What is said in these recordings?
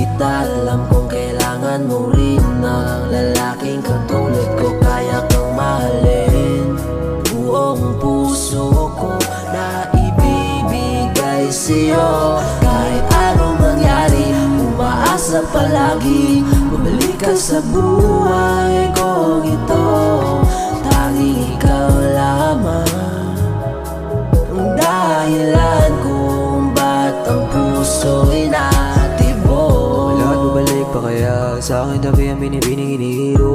kita Alam kong kailangan mo rin Ng lalaking katulad ko Kaya kang mahalin. Buong puso ko Na ibibigay sa'yo. Kahit anong mangyari Umaasa palagi. Bumalik ka sa buhay kong ito. Tanging ikaw Sa akin tabi ang binibining inihiro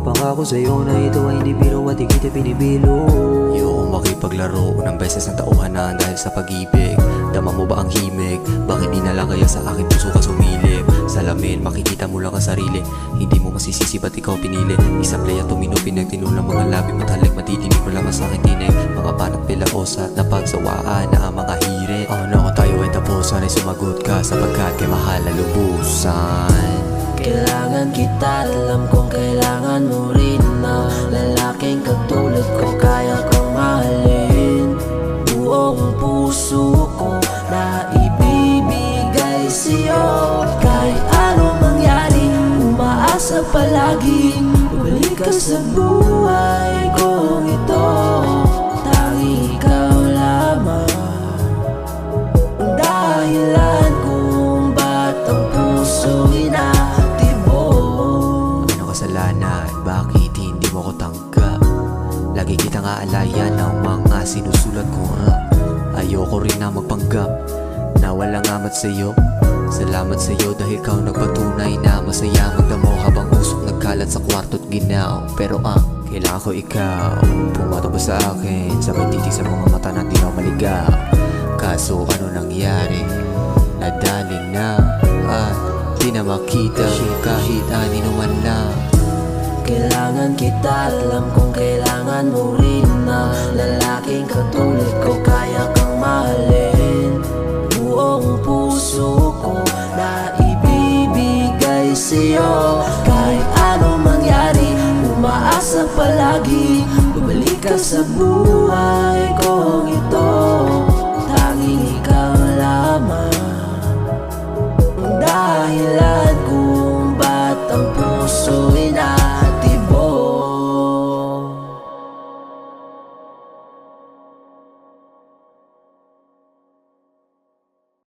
Pangako sa'yo na ito ay hindi biro at di kita pinibilo. Ayoko makipaglaro Unang beses na tauhan na dahil sa pag-ibig. Dama mo ba ang himig? Bakit di na lang kaya sa akin puso ka sumilip? Salamin, makikita mo lang ang sarili. Hindi mo masisisi ba't ikaw pinili? Isang playa tumino, pinagtino ng mga labi mo Talik, matidinig mo lamang sa akin tinig. Mga banat pilaosa na pagsawaan na ang mga hirit Ano kung tayo ay tapos, sana'y sumagot ka Sapagkat kay mahal na lubusan Kailangan kita, alam kong kailangan mo rin Na lalaking katulad ko, kaya kong mahalin. Buong puso ko na ibibigay sa'yo. Kahit anong mangyari, umaasa palagi Bumalik ka sa buhay kong ito Kitang aalayan ng mga sinusulat ko Ayoko rin na magpanggap Na walang amat sa'yo. Salamat sa'yo dahil ikaw nagpatunay na Masaya magdamo habang usok nagkalat sa kwarto't ginaw Pero ang kailangan ko ikaw Pumato ba sa akin Sa titig sa mga mata na di maligaw Kaso ano nangyari? Nadali na At di na makita. Kahit anino man lang Kailangan kita at alam kong kailangan mo rin Na lalaking katulad ko kaya kang mahalin. Buong puso ko na ibibigay sa'yo. Kahit anong mangyari, umaasa palagi. Bumalik ka sa buhay kong ito